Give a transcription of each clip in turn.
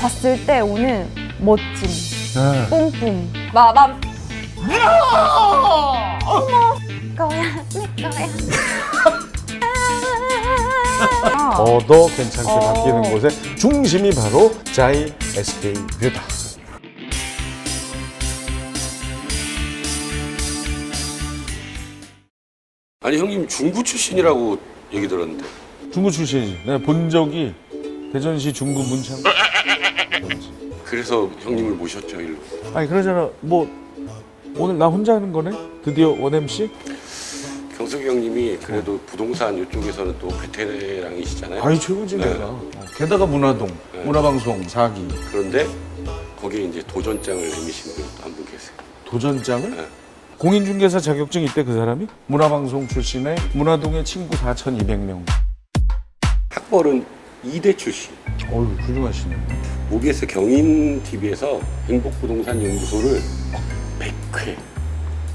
봤을 때 오는 멋짐, 네. 뿜뿜, 마밤. 어머, 거야, 내 거야. 아. 더더 괜찮게 어. 바뀌는 곳의 중심이 바로 자이 SK 뷰다. 아니 형님 중구 출신이라고 얘기 들었는데 중구 출신이지. 내가 본 적이 대전시 중구 문창. 그래서 형님을 모셨죠 일로 아니 그러잖아. 뭐 오늘 나 혼자 하는 거네? 드디어 원 MC? 경석이 형님이 그래도 부동산 이쪽에서는 또 베테랑이시잖아요 아이 최고지 네. 내가. 어, 게다가 문화동, 네. 문화방송 4기 그런데 거기에 이제 도전장을 내미신 분이 또한분 계세요 도전장을 네. 공인중개사 자격증 있대 그 사람이? 문화방송 출신의 문화동의 친구 4,200명. 학벌은 이대 출신 어유 훌륭하시네. OBS 경인 TV에서 행복부동산 연구소를 100회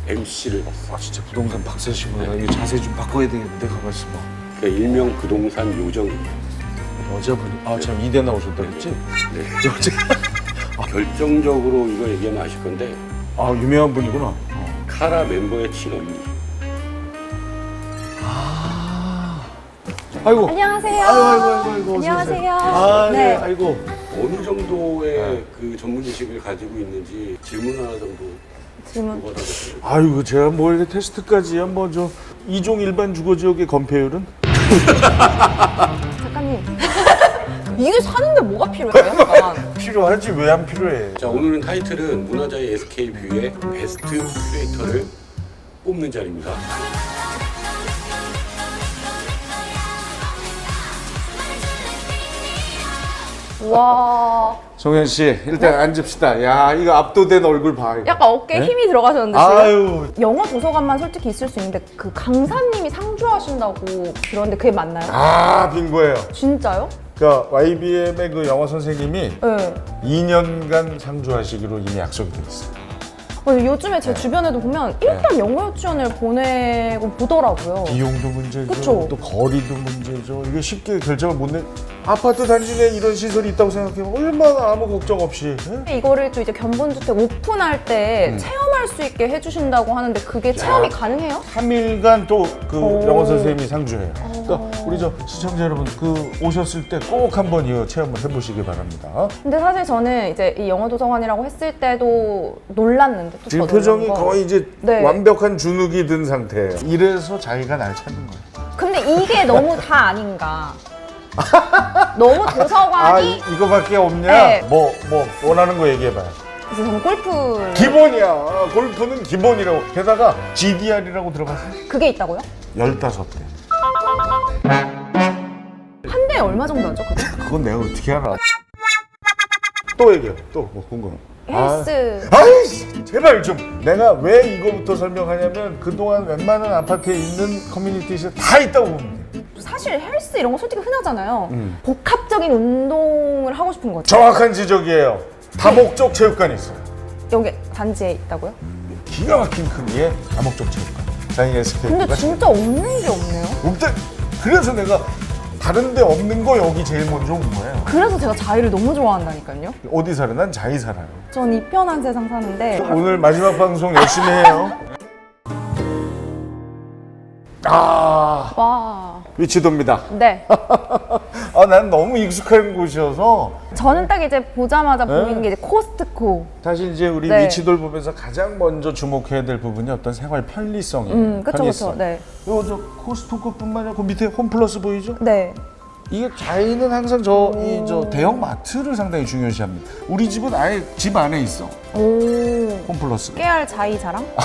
MC를 했어 아 진짜 부동산 박사시구나. 나 이거 자세 좀 바꿔야 되겠는데 가만 있어 봐. 그 일명 부동산 요정이에요 여자분이 아참 이대 나오셨다 그랬지? 네. 여자. 결정적으로 이거 얘기하면 아실 건데 아 유명한 분이구나. 어. 카라 멤버의 친언니 아이고. 안녕하세요. 아이고 아이고 아이고 아이고. 어서. 안녕하세요. 아 네. 네. 아이고. 어느 정도의 네. 그 전문 지식을 가지고 있는지 질문 하나 정도 질문. 아이고 제가 뭘 이렇게 테스트까지 한번 저 이종 일반 주거 지역의 건폐율은 작가님. 이게 사는데 뭐가 필요해요? 약간. 필요하지 왜 안 필요해? 자 오늘은 타이틀은 문화자의 SK 뷰의 베스트 큐레이터를 뽑는 자리입니다. 와. 정현 씨 일단 앉읍시다. 야 이거 압도된 얼굴 봐. 이거. 약간 어깨에 네? 힘이 들어가셨는데 지금? 아유 영어 도서관만 솔직히 있을 수 있는데 그 강사님이 상주하신다고 들었는데 그게 맞나요? 아 빙고예요. 진짜요? 그러니까 YBM의 그 영어 선생님이 네. 2년간 상주하시기로 이미 약속이 돼 있어요. 맞아요. 요즘에 제 주변에도 보면 일단 영어 유치원을 보내고 보더라고요. 비용도 문제죠. 그쵸. 또 거리도 문제죠. 이게 쉽게 결정을 못 내. 아파트 단지 내에 이런 시설이 있다고 생각하면 얼마나 아무 걱정 없이. 예? 이거를 또 이제 견본주택 오픈할 때 음. 체험할 수 있게 해주신다고 하는데 그게 체험이 가능해요? 3일간 또 그 오. 영어 선생님이 상주해요. 그러니까 우리 저 시청자 여러분 그 오셨을 때 꼭 한번 이 체험을 해보시기 바랍니다. 근데 사실 저는 이제 이 영어 도서관이라고 했을 때도 놀랐는데 또 지금 더 표정이 건 거의 이제 네. 완벽한 주눅이 든 상태예요. 이래서 자기가 날 찾는 거예요. 근데 이게 너무 다 아닌가 너무 아 도서관이 이, 거밖에 없냐? 네. 뭐뭐 원하는 거 얘기해봐요. 그래서 저는 골프 기본이야. 골프는 기본이라고. 게다가 GDR이라고 들어봤어요? 그게 있다고요? 15대. 한 대에 얼마 정도 하죠 그게? 그건 내가 어떻게 알아? 또 얘기해. 또 뭐 궁금해. 헬스 아, 아이씨, 제발 좀. 내가 왜 이거부터 설명하냐면 그동안 웬만한 아파트에 있는 커뮤니티에서 다 있다고 돼. 사실 헬스 이런 거 솔직히 흔하잖아요 음. 복합적인 운동을 하고 싶은 거죠 정확한 지적이에요. 다목적 체육관이 있어요. 여기 단지에 있다고요? 기가 막힌 크기의 다목적 체육관. 자이 SK. 근데 진짜 없는 게 없네요 없대. 그래서 내가 다른 데 없는 거 여기 제일 먼저 온 거예요. 그래서 제가 자유를 너무 좋아한다니까요 어디 살아? 난 자이 살아요. 전 이 편한 세상 사는데 오늘 마지막 방송 열심히 해요. 아, 와 위치도입니다. 네. 아, 난 너무 익숙한 곳이어서 저는 딱 이제 보자마자 네. 보이는 게 이제 코스트코. 사실 이제 우리 네. 위치돌 보면서 가장 먼저 주목해야 될 부분이 어떤 생활 편리성이에요. 음, 그쵸. 그쵸. 네. 요 저 코스트코뿐만 아니라 그 밑에 홈플러스 보이죠? 네. 이게 자이는 항상 저 이 저 대형 마트를 상당히 중요시합니다. 우리 집은 아예 집 안에 있어. 오. 홈플러스가. 깨알 자이 자랑?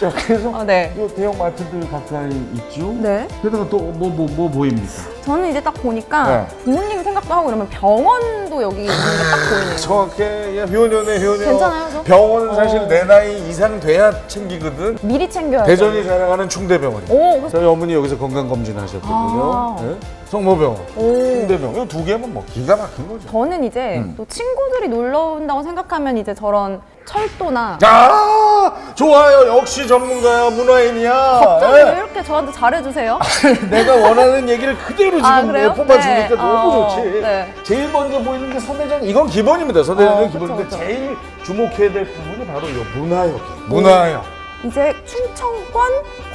자, 그래서 아, 네. 요 대형 마트들 가까이 있죠. 네. 게다가 또 뭐 뭐 뭐 보입니까? 저는 이제 딱 보니까 네. 부모님 생각도 하고 이러면 병원도 여기 있는 게 딱 보이네요. 정확해. 야, 효녀네 효녀. 괜찮아요, 저? 병원은 사실 어. 내 나이 이상 돼야 챙기거든. 미리 챙겨야죠. 대전이 자랑하는 충대병원. 오, 그래서- 저희 어머니 여기서 건강 검진 하셨거든요. 아. 네? 성모병원, 오. 충대병원. 이 두 개면 뭐 기가 막힌 거죠. 저는 이제 음. 또 친구들이 놀러 온다고 생각하면 이제 저런 철도나 아 좋아요 역시 전문가야 문화인이야 갑자기 예. 왜 이렇게 저한테 잘해주세요? 내가 원하는 얘기를 그대로 지금 아, 그래요? 뽑아주니까 네. 너무 어, 좋지 네. 제일 먼저 보이는 게 선대장 이건 기본입니다 선대장은 어, 그쵸, 기본인데 그쵸. 제일 주목해야 될 부분이 바로 이 문화역 문화역 이제 충청권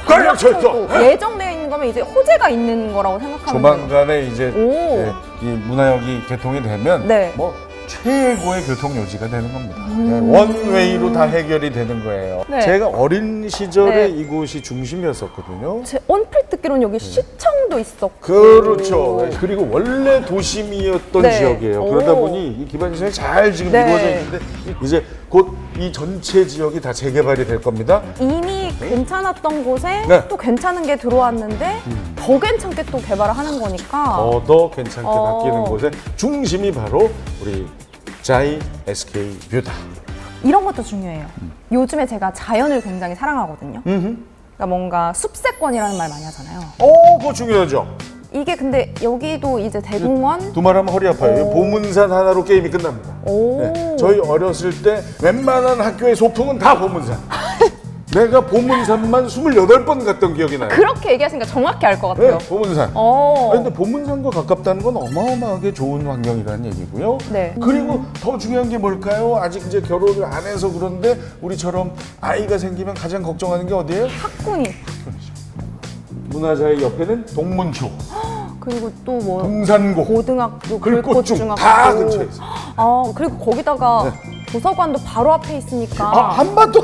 광역철도. 광역철도 예정되어 있는 거면 이제 호재가 있는 거라고 생각하면. 조만간에 이제 오. 예, 이 문화역이 개통이 되면 네. 뭐 최고의 교통 요지가 되는 겁니다. 예, 원웨이로 다 해결이 되는 거예요. 네. 제가 어린 시절에 네. 이곳이 중심이었었거든요. 제 언플 듣기로는 여기 시청도 있었고 그렇죠. 네, 그리고 원래 도심이었던 네. 지역이에요. 그러다 오. 보니 이 기반 시설이 잘 지금 네. 이루어져 있는데 이제 곧 이 전체 지역이 다 재개발이 될 겁니다. 이미 괜찮았던 곳에 네. 음. 또 괜찮은 게 들어왔는데 더 괜찮게 또 개발을 하는 거니까 더 더 괜찮게 어. 바뀌는 곳의 중심이 바로 우리 자이 SK 뷰다. 이런 것도 중요해요. 요즘에 제가 자연을 굉장히 사랑하거든요. 그러니까 뭔가 숲세권이라는 말 많이 하잖아요. 어, 그거 중요하죠. 이게 근데 여기도 이제 대공원 두 말 하면 허리 아파요. 오. 보문산 하나로 게임이 끝납니다. 오. 네, 저희 어렸을 때 웬만한 학교의 소풍은 다 보문산. 내가 보문산만 28번 갔던 기억이 나요. 그렇게 얘기하시니까 정확히 알 것 같아요. 네, 보문산. 어. 아니, 근데 보문산과 가깝다는 건 어마어마하게 좋은 환경이라는 얘기고요. 네. 그리고 더 중요한 게 뭘까요? 아직 이제 결혼을 안 해서 그런데 우리처럼 아이가 생기면 가장 걱정하는 게 어디예요? 학군이 문화자의 옆에는 동문초, 그리고 또 뭐 동산고, 고등학교, 글꽃중 글꽃중학교 다 근처에 있어요. 아 그리고 거기다가 도서관도 바로 앞에 있으니까 아, 한반도.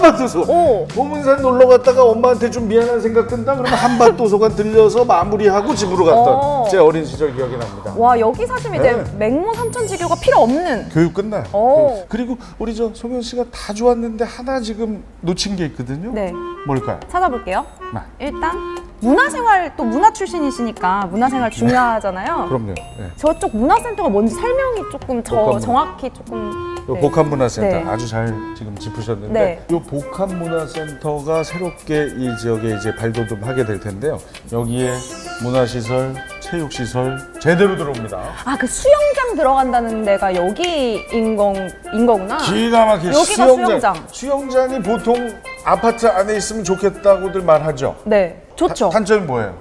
한반도서. 오. 보문산 놀러 갔다가 엄마한테 좀 미안한 생각 든다 그러면 한반도서관 들려서 마무리하고 집으로 갔던 어. 제 어린 시절 기억이 납니다. 와 여기 사시면 이제 네. 맹모 삼천지교가 필요 없는 교육 끝나요. 오. 그리고 우리 저 송현 씨가 다 좋았는데 하나 지금 놓친 게 있거든요. 네 뭘까요? 찾아볼게요. 네. 일단 문화생활 또 문화 출신이시니까 문화생활 중요하잖아요. 그럼요. 네. 저쪽 문화센터가 뭔지 설명이 조금 저 복합문화. 정확히 조금 요 네. 복합문화센터 네. 아주 잘 지금 짚으셨는데 네. 이 복합문화센터가 새롭게 이 지역에 이제 발돋움하게 될 텐데요. 여기에 문화시설, 체육시설 제대로 들어옵니다. 아 그 수영장 들어간다는 데가 여기인 건, 인 거구나. 기가 막히게 여기가 수영장. 수영장이 보통 아파트 안에 있으면 좋겠다고들 말하죠. 네, 좋죠. 단점이 뭐예요?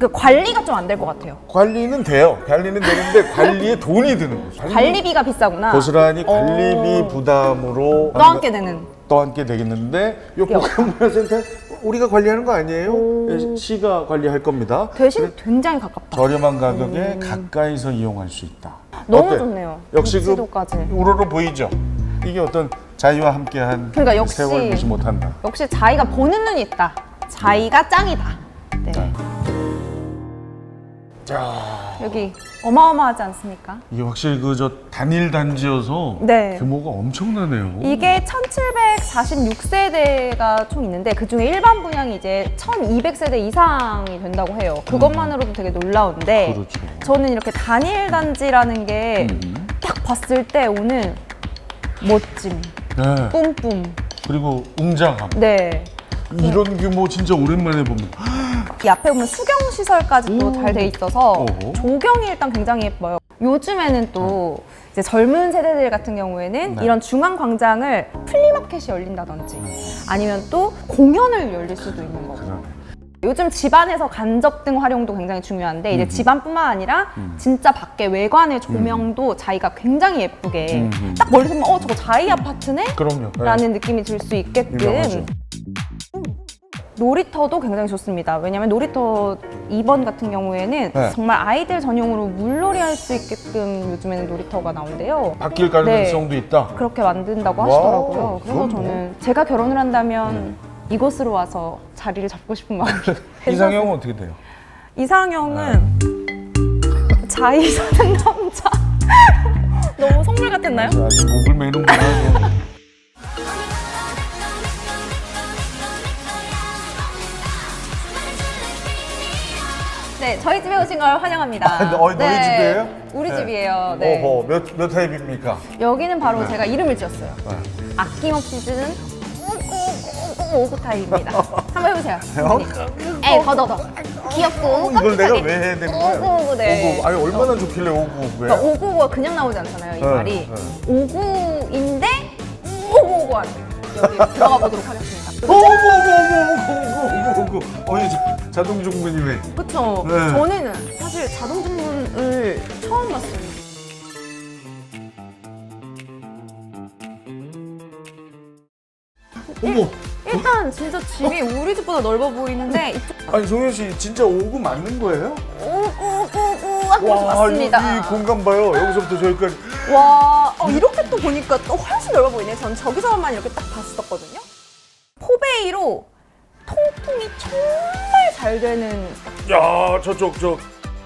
그 관리가 좀 안 될 것 같아요. 관리는 돼요. 관리는 되는데 관리에 돈이 드는 거죠. 관리비가 비싸구나. 고스란히 어. 관리비 부담으로 떠안게 되는. 떠안게 되겠는데 이 복합문화센터 우리가 관리하는 거 아니에요? 예, 시가 관리할 겁니다. 대신 굉장히 가깝다. 저렴한 가격에 가까이서 이용할 수 있다. 너무? 좋네요. 역시 그. 우러러 보이죠? 이게 어떤 자유와 함께한 그러니까 역시- 세월 무시 못한다. 역시 자기가 보는 눈이 있다. 자기가 짱이다. 네. 자, 여기 어마어마하지 않습니까? 이게 확실히 그 저 단일 단지여서 네. 규모가 엄청나네요. 이게 1746세대가 총 있는데 그 중에 일반 분양이 이제 1200세대 이상이 된다고 해요. 그것만으로도 되게 놀라운데 그렇죠. 저는 이렇게 단일 단지라는 게 딱 봤을 때 오늘 멋짐, 네. 뿜뿜. 그리고 웅장함. 네. 이런 규모 진짜 오랜만에 봅니다. 이 앞에 보면 수경 시설까지 또잘돼 있어서 어허. 조경이 일단 굉장히 예뻐요. 요즘에는 또 이제 젊은 세대들 같은 경우에는 네. 이런 중앙 광장을 플리마켓이 열린다든지 아니면 또 공연을 열릴 수도 있는 거고. 요즘 집안에서 간접 등 활용도 굉장히 중요한데 음. 이제 집안뿐만 아니라 진짜 밖에 외관의 조명도 자기가 굉장히 예쁘게 음. 딱 멀리서 보면 어 저거 자이 아파트네? 그럼요. 네. 라는 느낌이 들 수 있게끔 유명하죠. 놀이터도 굉장히 좋습니다. 왜냐하면 놀이터 2번 같은 경우에는 네. 정말 아이들 전용으로 물놀이 할 수 있게끔 요즘에는 놀이터가 나오는데요. 바뀔 가능성도 있다. 그렇게 만든다고 하시더라고요. 그래서 뭐. 저는 제가 결혼을 한다면 이곳으로 와서 자리를 잡고 싶은 마음이 이상형은 어떻게 돼요? 이상형은 자이 사는 남자. 너무 선물 같았나요? 아주 목을 매는구나. 네, 저희 집에 오신 걸 환영합니다. 아, 어, 너희 네, 집이에요? 우리 네. 집이에요. 네. 어허, 몇, 몇 타입입니까? 여기는 바로 제가 이름을 지었어요. 네. 아낌없이 쓰는 오구 타입입니다. 한번 해보세요. 에 더더 더 귀엽고 어, 이걸 내가. 왜 해야 되는 거야? 오구 오구 네. 오구. 아니 얼마나 좋길래 오구 왜? 그러니까 오구가 그냥 나오지 않잖아요 이 네, 말이 네. 오구인데 오구 오구 하는 여기 들어가 보도록 하겠습니다. 오구 오구 오구 오구 오구 오구. 어이 자- 자동 중문이네. 그쵸? 네. 전에는 사실 자동 주문을 처음 봤어요. 어머. 일단 진짜 집이 우리 집보다 넓어 보이는데 이쪽 아니 송현 씨 진짜 오구 맞는 거예요? 오구오구 하고 와 왔습니다. 이 공간 봐요. 여기서부터 저기까지. 와 어, 이렇게 또 보니까 또 훨씬 넓어 보이네. 전 저기서만 이렇게 딱 봤었거든요. 포베이로 통풍이 정말 잘 되는 야 저쪽 저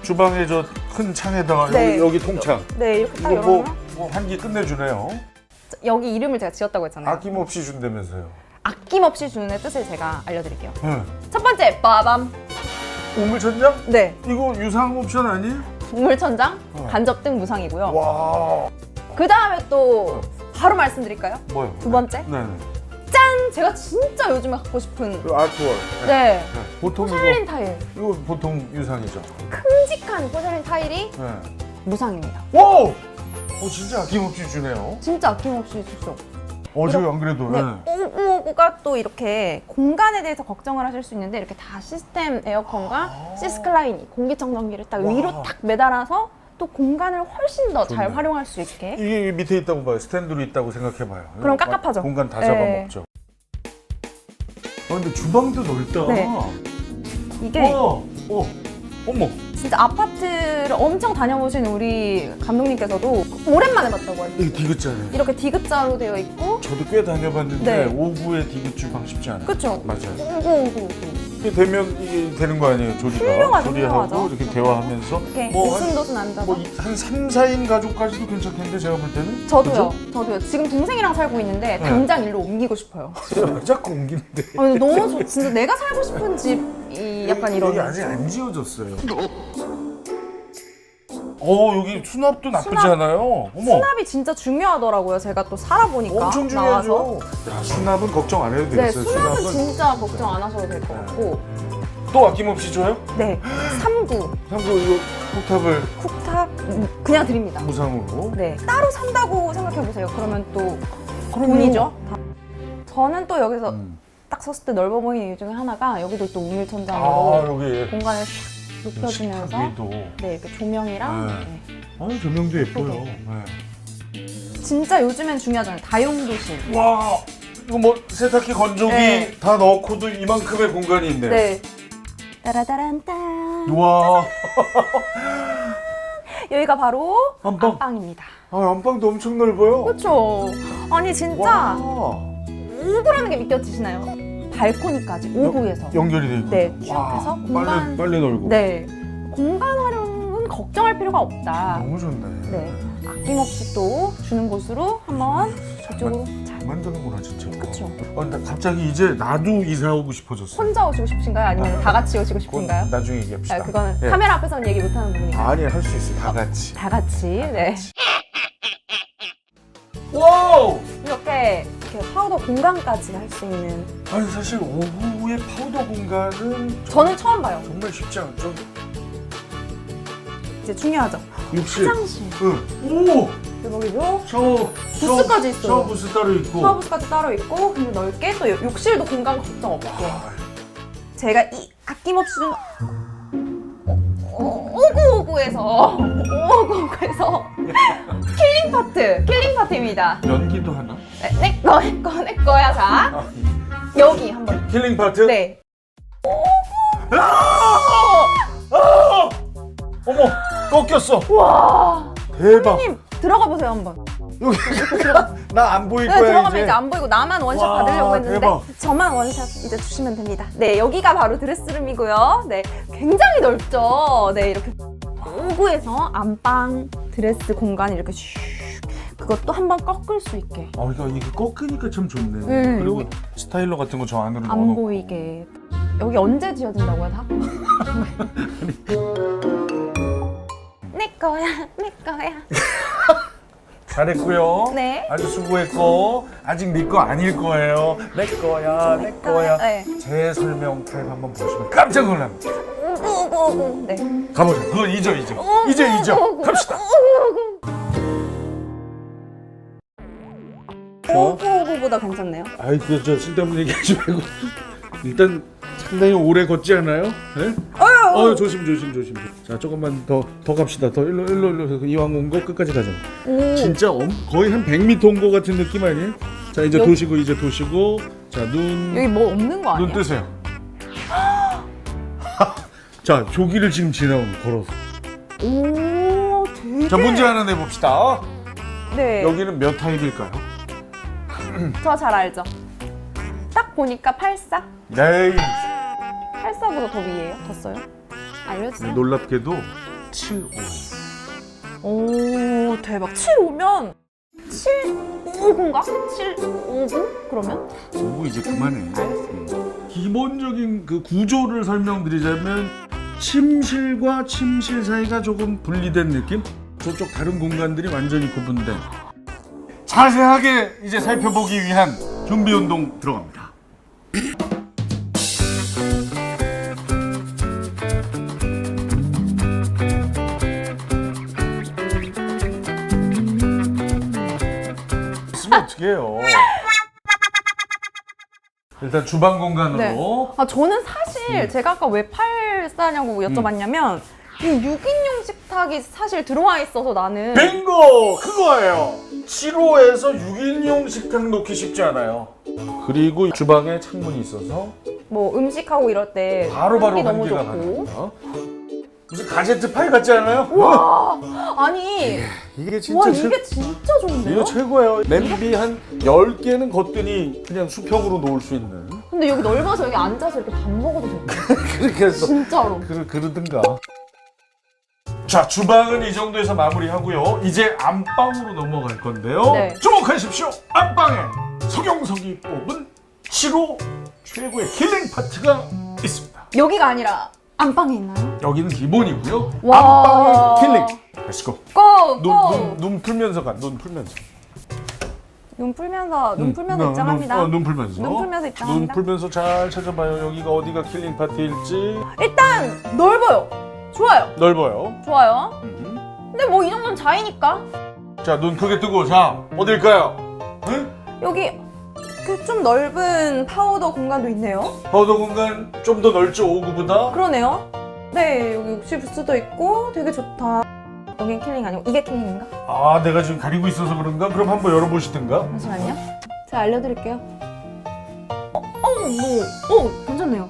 주방에 저 큰 창에다가 네. 여기, 여기 통창. 네 이렇게 딱 이거 뭐, 열어놓으면 뭐 한기 끝내주네요. 여기 이름을 제가 지었다고 했잖아요. 아낌없이 준다면서요. 아낌없이 주는 의 뜻을 제가 알려드릴게요. 네. 첫 번째 빠밤. 우물천장? 네 이거 유상 옵션 아니에요? 우물천장 어. 간접 등 무상이고요. 와 그 다음에 또 바로 말씀드릴까요? 뭐요? 두 번째 네네. 짠 제가 진짜 요즘에 갖고 싶은 그 아트월. 네 네. 보통 포셀린 이거 타일 이거 보통 유상이죠. 큼직한 포셀린 타일이 네. 무상입니다. 와우! 어 진짜 아낌없이 주네요. 진짜 아낌없이 줬어. 어 저기 안 그래도. 네, 네. 오구오구가 또 이렇게 공간에 대해서 걱정을 하실 수 있는데 이렇게 다 시스템 에어컨과 시스클라인이 공기청정기를 딱 아. 와. 위로 딱 매달아서 또 공간을 훨씬 더 잘 좋네. 활용할 수 있게 이게 밑에 있다고 봐요. 스탠드로 있다고 생각해봐요. 그럼 깝깝하죠? 공간 다 네. 잡아먹죠. 아 근데 주방도 넓다. 네. 이게 와, 어, 어머. 진짜 아파트를 엄청 다녀보신 우리 감독님께서도 오랜만에 봤다고 하요 이게 디귿자네. 이렇게 디귿자로 되어 있고 저도 꽤 다녀봤는데 네. 오구의 디귿 주 방 쉽지 않아요. 그쵸? 맞아요. 오구오구 이게 되면 이게 되는 거 아니에요, 조리가? 훌륭하죠, 조리하고 훌륭하죠. 이렇게 대화하면서 이렇게 뭐 한, 오순도순 앉아서 뭐한 3, 4인 가족까지도 괜찮겠는데 제가 볼 때는? 저도요 그죠? 저도요 지금 동생이랑 살고 있는데 네. 당장 일로 옮기고 싶어요 왜 자꾸 옮기는데? 아니, 너무 좋 진짜 내가 살고 싶은 집이 약간 이런 여기 아직 안 지어졌어요. 어 여기 수납도 나쁘지 수납. 않아요. 어머. 수납이 진짜 중요하더라고요 제가 또 살아보니까 엄청 나와서 중요하죠. 야, 수납은 걱정 안 해도 네 되겠어요. 수납은 진짜 걱정 안 하셔도 될 것 같고 또 아낌없이 줘요? 네 3구 참고 이거 폭탑을 쿡탑 음, 그냥 드립니다 무상으로. 네 따로 산다고 생각해 보세요 그러면 또. 돈이죠 다. 저는 또 여기서 음. 딱 섰을 때 넓어 보이는 이유 중에 하나가 여기도 또아 우물천장으로 여기 공간을 싹 높여주면서 식탁위도. 네 이렇게 조명이랑 네. 네. 아 조명도 예뻐요. 네. 진짜 요즘엔 중요하잖아요 다용도실 와 이거 뭐 세탁기 건조기 네. 다 넣고도 이만큼의 공간이 있네요. 네 따라다란딴 와 여기가 바로 안방. 안방입니다 아, 안방도 엄청 넓어요. 그렇죠 아니 진짜 와. 오구라는 게 믿겨지시나요? 발코니까지 오구에서 연결이 돼 있고. 네, 취약해서 공간- 빨래 빨래 널고. 네 공간 활용은 걱정할 필요가 없다 너무 좋네. 네 아낌없이 또 주는 곳으로 한번 저쪽으로 잘 잘 만드는구나 진짜. 그쵸. 어, 근데 갑자기 이제 나도 이사 오고 싶어졌어. 혼자 오시고 싶으신가요? 아니면 다 같이 오시고 싶은가요? 나중에 얘기합시다. 아, 그거는 예. 카메라 앞에서는 얘기 못하는 부분이니까 아니 할 수 있어 다 같이. 다 같이 네 와우. 이렇게 이렇게 파우더 공간까지 할 수 있는 아니 사실 오후의 파우더 공간은 저는 처음 봐요 정말 쉽지 않죠. 이제 중요하죠 욕실. 화장실 응. 오. 대박이죠 샤워. 부스까지 있어요. 샤워 부스 따로 있고. 샤워부스까지 따로 있고 근데 넓게 또 욕실도 공간 걱정 없게 제가 이 아낌없이 준 어, 오구오구에서 오구오구에서 킬링 파트 킬링 파트입니다 연기도 하나? 네, 내꺼 내꺼 내꺼야 자 여기 한번 킬링 파트? 네 어머 꺾였어. 와 대박. 선생님 들어가 보세요 한 번 여기 나 안 보일 네, 거야 들어가면 이제. 이제 안 보이고 나만 원샷 와, 받으려고 했는데 대박. 저만 원샷 이제 주시면 됩니다. 네, 여기가 바로 드레스룸이고요. 네, 굉장히 넓죠. 네, 이렇게 오구에서 안방 드레스 공간 이렇게 슉 그것도 한번 꺾을 수 있게 아, 그러니까 이게 꺾으니까 참 좋네. 음, 그리고. 스타일러 같은 거 저 안으로 안 넣어놓고. 보이게 여기 언제 지어진다고요 다? 내 거야, 내 거야. 잘했고요. 네. 아주 수고했고 아직 네 거 아닐 거예요. 내 거야, 내 거야. 네. 제 설명 타입 한번 보시면 깜짝 놀랍니다. 네. 가보자. 그거 잊어, 잊어. 이제 잊어. 갑시다. 어? 오구 오구보다 괜찮네요. 아이 그저 쓸데없는 얘기하지 말고 일단 상당히 오래 걷지 않아요? 네? 어 조심 조심 조심. 자 조금만 더 더 갑시다. 더 일로 일로 일로 이왕 온 거 끝까지 가자. 오. 진짜 엄, 거의 한 100m 온 거 같은 느낌 아니에요? 자 이제 여기- 도시고 이제 도시고 자눈 여기 뭐 없는 거눈 아니야? 뜨세요. 자 조기를 지금 지나온 걸어서. 오 되게. 자 문제 하나 내봅시다. 네. 여기는 몇 타입일까요? 저 잘 알죠. 딱 보니까 84. 네. 84보다 더 위에요? 더 써요? 알려주세요. 놀랍게도 7, 5. 오 대박 7 오면 7 5구인가? 7 5구? 그러면? 공부 이제 그만해. 음. 기본적인 그 구조를 설명드리자면 침실과 침실 사이가 조금 분리된 느낌? 저쪽 다른 공간들이 완전히 구분된. 자세하게 이제 살펴보기 위한 준비 운동 들어갑니다. 쓰면 어떡해요. 일단 주방 공간으로 네. 아 저는 사실 제가 아까 왜 84냐고 여쭤봤냐면 이 6인용 식탁이 사실 들어와 있어서 나는 빙고! 그거예요. 7호에서 6인용 식탁 놓기 쉽지 않아요. 그리고 주방에 창문이 있어서 뭐 음식하고 이럴 때 바로바로 너무 환기가 가능합니다. 무슨 가제트 파일 같지 않아요? 와 아니 이게 진짜 와 최, 이게 진짜 좋은데요? 이거 최고예요. 냄비 한 10개는 걷더니 그냥 수평으로 놓을 수 있는. 근데 여기 넓어서 여기 앉아서 이렇게 밥 먹어도 되고 그렇게 해서 진짜로 그러, 그러든가. 자, 주방은 이 정도에서 마무리하고요. 이제 안방으로 넘어갈 건데요. 네. 주목하십시오. 안방에 서경석이 뽑은 7호 최고의 킬링 파트가 있습니다. 여기가 아니라 안방에 있나요? 여기는 기본이고요. 와. 안방의 킬링. 렛츠고. 고! 눈, 고! 눈, 눈 풀면서 가. 눈 풀면서. 눈 풀면서 눈 풀면서 눈, 입장합니다. 눈, 어, 눈 풀면서. 눈 풀면서 입장합니다. 눈 풀면서 잘 찾아봐요. 여기가 어디가 킬링 파트일지. 일단 넓어요. 좋아요. 넓어요. 좋아요. 음. 근데 뭐 이 정도는 자이니까 자, 눈 크게 뜨고. 자, 어딜까요? 응? 여기 그 좀 넓은 파우더 공간도 있네요. 파우더 공간 좀 더 넓죠, 5구보다? 그러네요. 네, 여기 욕실 부스도 있고 되게 좋다. 여긴 킬링 아니고 이게 킬링인가? 아, 내가 지금 가리고 있어서 그런가? 그럼 한번 열어보시든가. 잠시만요. 제가 알려드릴게요. 어, 어, 뭐, 어, 괜찮네요.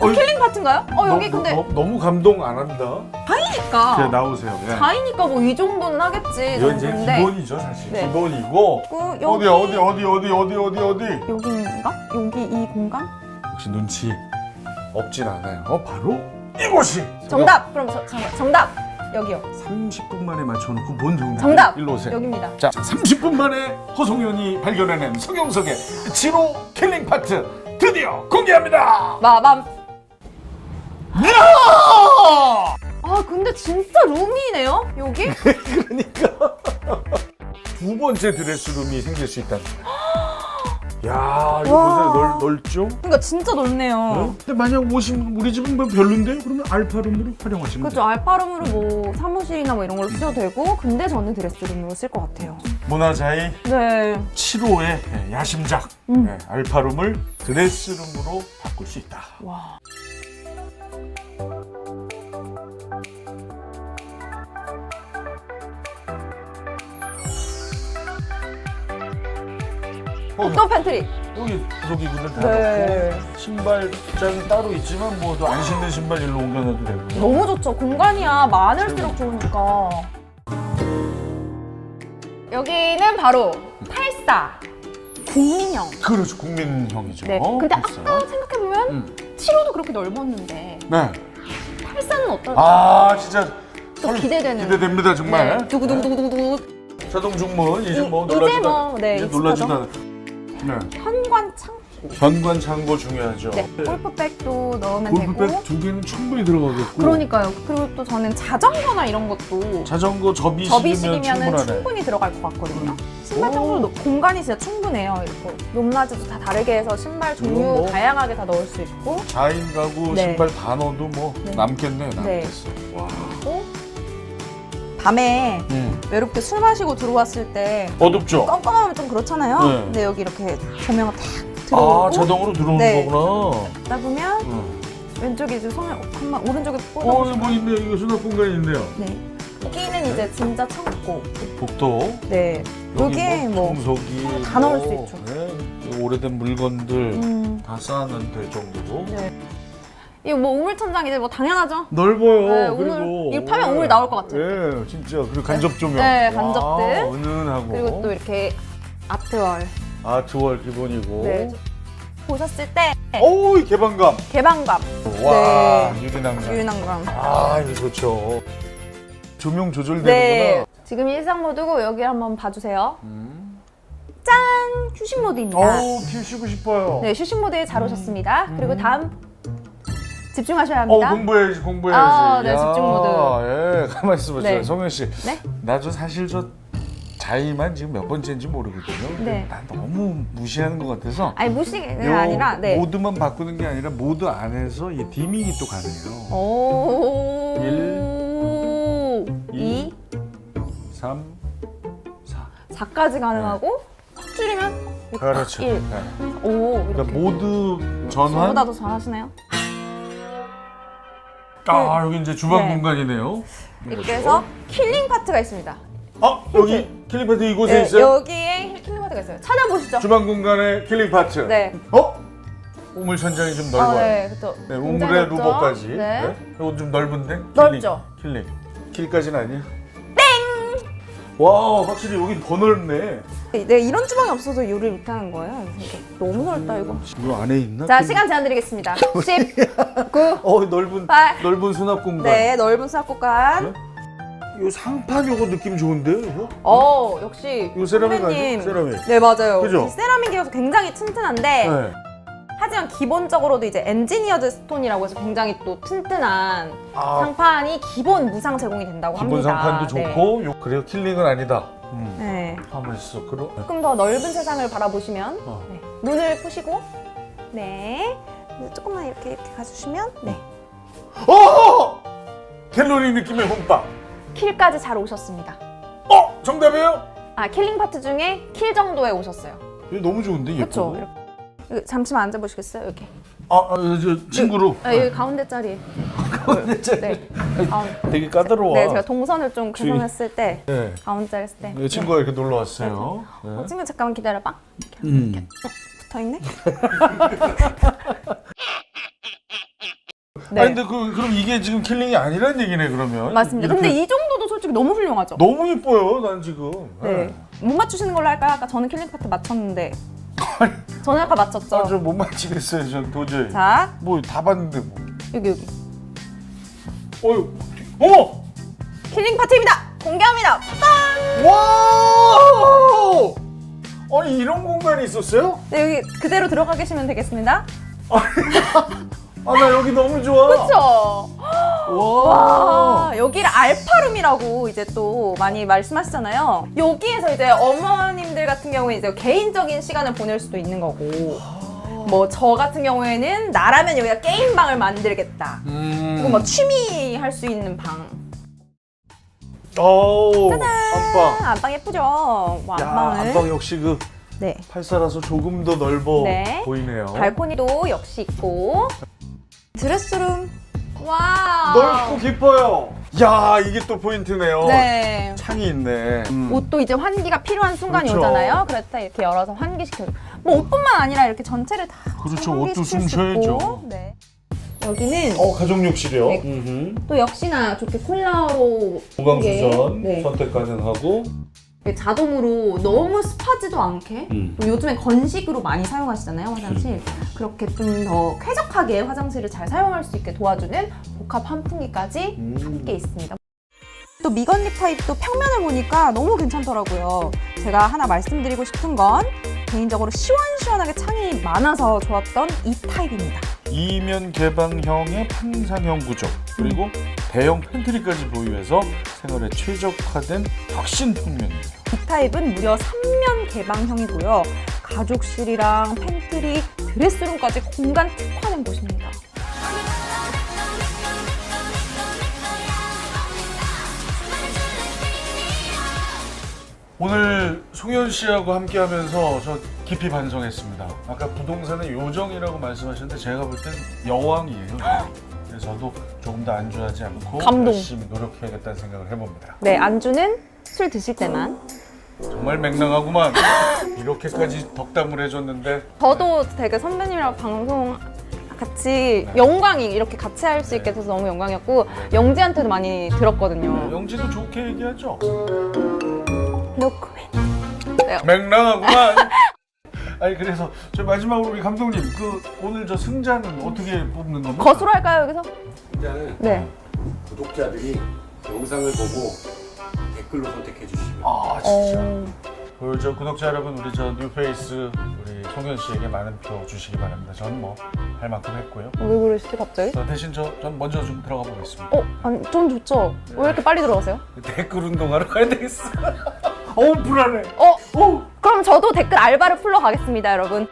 어, 킬링 파트인가요? 어, 여기 근데 너, 무 감동 안 한다. 자이니까. 그래, 나오세요. 예. 자이니까 뭐 이 정도는 하겠지. 이건 이제 정도인데. 기본이죠, 사실. 네. 기본이고. 그 여기 어디, 어디, 어디, 어디, 어디, 어디, 어디? 여기인가? 여기 이 공간? 역시 눈치 없진 않아요. 어, 바로 이곳이. 정답. 그럼 저, 잠깐 정답. 여기요. 30분 만에 맞춰놓고 뭔 정답? 정답. 일로 오세요. 여기입니다. 자, 30분 만에 허송현이 발견해낸 성경석의 7호 킬링 파트 드디어 공개합니다. 마밤. 야! 아 근데 진짜 룸이네요 여기? 그러니까 두 번째 드레스룸이 생길 수 있다. 야, 이거. 보세요. 넓, 넓죠? 그러니까 진짜 넓네요. 어? 근데 만약 오신 우리 집은 뭐 별론데요? 그러면 알파룸으로 활용하시면 그렇죠 돼요. 알파룸으로 뭐 사무실이나 뭐 이런 걸로 쓰셔도 되고 근데 저는 드레스룸으로 쓸 것 같아요. 문화자의 네. 7호의 야심작 음. 네, 알파룸을 드레스룸으로 바꿀 수 있다. 와. 어, 또 팬트리. 여기 구석이구들 다 네. 넣고 신발장이 따로 있지만 뭐안 신는 신발 일로 옮겨놔도 되고. 너무 좋죠. 공간이야 많을수록 좋으니까. 여기는 바로 84 국민형. 그렇죠, 국민형이죠. 네. 근데 됐어요. 아까 생각해 보면 음. 7호도 그렇게 넓었는데 네. 84는 어떨까? 아 진짜 또 설- 기대되는. 기대됩니다 정말. 네. 두구두구두구두구. 자동 중문 이제 뭐 이제 놀라지도 뭐, 네, 이제 놀라지도 익숙하죠. 않아. 네. 현 창고 중요하죠. 네, 골프백도 넣으면 골프백 되고. 두 개는 충분히 들어가겠고. 그러니까요. 그리고 또 저는 자전거나 이런 것도 자전거 접이식이면 접이식이면 충분하네. 충분히 들어갈 것 같거든요. 신발 오. 정도로 공간이 진짜 충분해요. 이렇게 높낮이도 다 다르게 해서 신발 종류 뭐. 다양하게 다 넣을 수 있고 4인 가구 네. 신발 다 넣어도 뭐 네. 남겠네 남겠어. 와. 또 밤에 음. 외롭게 술 마시고 들어왔을 때 어둡죠? 깜깜하면 좀 그렇잖아요. 네. 근데 여기 이렇게 조명을 탁 들어오고 아 자동으로 들어오는 네. 거구나. 다 보면 응. 왼쪽에 이제 소매 한번 오른쪽에 어, 꽂아. 뭐 있네. 이거 수납 공간이 있네요. 네. 여기는 이제 진짜 창고. 복도. 네. 여기에 뭐, 청소기 다 넣을 뭐, 수 있죠. 네. 오래된 물건들 음, 다 쌓아놓으면 될 정도로. 네. 이거 뭐 우물 천장 이제 뭐 당연하죠. 넓어요. 네, 그리고 우물, 이거 파면 우물 나올 것 같아요. 예, 진짜 그리고 간접 조명. 네, 간접들. 와, 은은하고. 그리고 또 이렇게 아트월. 아트월 기본이고. 네. 보셨을 때 오이 개방감. 개방감, 와 유리난간. 유난감. 아 이거 좋죠. 조명 조절되는구나. 네. 지금 일상 모드고 여기 한번 봐주세요. 음. 짠! 휴식 모드입니다. 어우 피 쉬고 싶어요. 네, 휴식 모드에 잘 오셨습니다. 그리고 다음 집중하셔야 어 합니다. 공부해야지 공부해야지. 아, 네, 야, 집중 모드. 예, 가만 있어봐. 네. 성현 씨. 네? 나 저 사실 저 자이만 지금 몇 번째인지 모르거든요. 네. 난 너무 무시하는 것 같아서. 아니 무식이 요 아니라 네. 모드만 바꾸는 게 아니라 모드 안에서 이 디밍이 또 가능해요. 오. 일, 2, 3, 4. 4까지 가능하고 확 줄이면 그렇죠. 일. 네. 오. 그러니까. 모드 전환. 저보다 더 잘하시네요. 아 여기 이제 주방 네. 공간이네요. 이렇게 해서 킬링 파트가 있습니다. 아 여기 킬링 파트 이곳에 네, 있어요? 여기에 킬링 파트가 있어요. 찾아보시죠. 주방 공간에 킬링 파트. 네. 어? 우물 천장이 좀 넓어요. 아, 네, 그렇죠. 네, 굉장히 우물의 넓죠? 루버까지. 네. 이건 좀 넓은데? 킬링. 넓죠? 킬링. 킬까지는 아니야? 땡! 와, 확실히 여기 더 넓네. 네, 이런 주방이 없어서 요리를 못하는 거예요. 이게 너무 넓다 이거. 이거 안에 있나? 자? 시간 제한 드리겠습니다. 10, 9, 어, 넓은 팔. 넓은 수납 공간. 네, 넓은 수납 공간. 이 상판 요거 느낌 좋은데요, 이거? 어, 역시 이거 세라믹. 아니에요? 세라믹. 네, 맞아요. 그죠? 이 세라믹이어서 굉장히 튼튼한데 네. 하지만 기본적으로도 이제 엔지니어드 스톤이라고 해서 굉장히 또 튼튼한 아, 상판이 기본 무상 제공이 된다고 기본 합니다. 상판도 네. 좋고, 요, 그래요, 킬링은 아니다. 음. 네. 가만 있어. 그럼. 조금 더 넓은 세상을 바라보시면 어. 네. 눈을 푸시고 네 조금만 이렇게 이렇게 가주시면 네 어! 갤러리 느낌의 혼밥. 킬까지 잘 오셨습니다. 어, 정답이에요? 아 킬링 파트 중에 킬 정도에 오셨어요. 이거 너무 좋은데 그렇죠. 예쁘고. 이렇게 잠시만 앉아 보시겠어요? 이렇게. 아, 아, 저 친구로. 아, 여기 가운데 자리. 가운데 자리. 네. 가운- 되게 까다로워. 네, 제가 동선을 좀 주의. 구성했을 때 네. 가운데 자리 했을 때. 이 친구가 이렇게 놀러 왔어요. 네. 네. 어, 친구 잠깐만 기다려봐. 음. 붙어 있네. 네. 아니 근데 그 그럼 이게 지금 킬링이 아니란 얘기네 그러면. 맞습니다. 이렇게 근데 이 정도도 솔직히 너무 훌륭하죠. 너무 예뻐요, 난 지금. 네. 못 맞추시는 걸로 할까요? 아까 저는 킬링 파트 맞췄는데. 저는 아까 맞췄죠. 아, 저못 맞히겠어요, 전 도저히. 자, 뭐 다 봤는데 뭐. 여기 여기. 어유, 어머, 킬링 파트입니다. 공개합니다. 짠! 와! 아니 이런 공간이 있었어요? 네, 여기 그대로 들어가 계시면 되겠습니다. 아 나 여기 너무 좋아. 그렇죠. 와. 아, 여기를 알파룸이라고 이제 또 많이 말씀하시잖아요. 여기에서 이제 어머님들 같은 경우에 이제 개인적인 시간을 보낼 수도 있는 거고. 뭐 저 같은 경우에는 나라면 여기가 게임방을 만들겠다. 음. 그리고 뭐 취미 할 수 있는 방. 오. 안방. 아, 안방 예쁘죠? 뭐 야, 안방을. 안방 역시 그 네. 팔사라서 조금 더 넓어 네. 보이네요. 발코니도 역시 있고. 드레스룸. 와. 넓고 깊어요. 야, 이게 또 포인트네요. 네. 창이 있네. 음. 옷도 이제 환기가 필요한 순간이 그렇죠. 오잖아요. 그랬다 이렇게 열어서 환기시켜줘. 뭐 옷뿐만 아니라 이렇게 전체를 다 그렇죠. 환기시킬 옷도 숨수 있고. 쉬어야죠. 네. 여기는 어, 가족 욕실이요. 네. 음흠. 또 역시나 좋게 콜라로 보강수전 네. 선택 가능하고. 자동으로 너무 습하지도 않게 음. 또 요즘에 건식으로 많이 사용하시잖아요 화장실 그렇게 좀 더 쾌적하게 화장실을 잘 사용할 수 있게 도와주는 복합 환풍기까지 음. 함께 있습니다. 또 미건립 타입도 평면을 보니까 너무 괜찮더라고요. 제가 하나 말씀드리고 싶은 건 개인적으로 시원시원하게 창이 많아서 좋았던 이 타입입니다. 이면 개방형의 판상형 구조 그리고 대형 팬트리까지 보유해서 생활에 최적화된 혁신 평면이에요. 이 타입은 무려 3면 개방형이고요. 가족실이랑 팬트리, 드레스룸까지 공간 특화된 곳입니다. 오늘 송현 씨하고 함께 하면서 저 깊이 반성했습니다. 아까 부동산의 요정이라고 말씀하셨는데 제가 볼 땐 여왕이에요. 그래서 저도 조금 더 안주하지 않고 감동. 열심히 노력해야겠다는 생각을 해봅니다. 네, 안주는 술 드실 때만. 정말 맹랑하구만. 이렇게까지 덕담을 해줬는데 저도 되게 선배님이랑 방송 같이 영광이 이렇게 같이 할 수 있게 돼서 너무 영광이었고 영지한테도 많이 들었거든요. 영지도 좋게 얘기하죠. 노코멘. 맹랑하구만. 아니 그래서 저 마지막으로 우리 감독님 그 오늘 저 승자는 어떻게 뽑는 겁니까? 거수로 할까요 여기서? 일단은 네. 구독자들이 영상을 보고 댓글로 선택해 주시면 아 진짜. 어... 우리 저 구독자 여러분 우리 저 뉴페이스 우리 송현 씨에게 많은 표 주시기 바랍니다. 저는 뭐 할 만큼 했고요. 왜 그러시지 갑자기? 저 대신 저 전 먼저 좀 들어가 보겠습니다. 어, 아니 전 좋죠. 왜 이렇게 빨리 들어가세요? 댓글 운동하러 가야 되겠어. 어우 불안해. 어, 그럼 저도 댓글 알바를 풀러 가겠습니다, 여러분.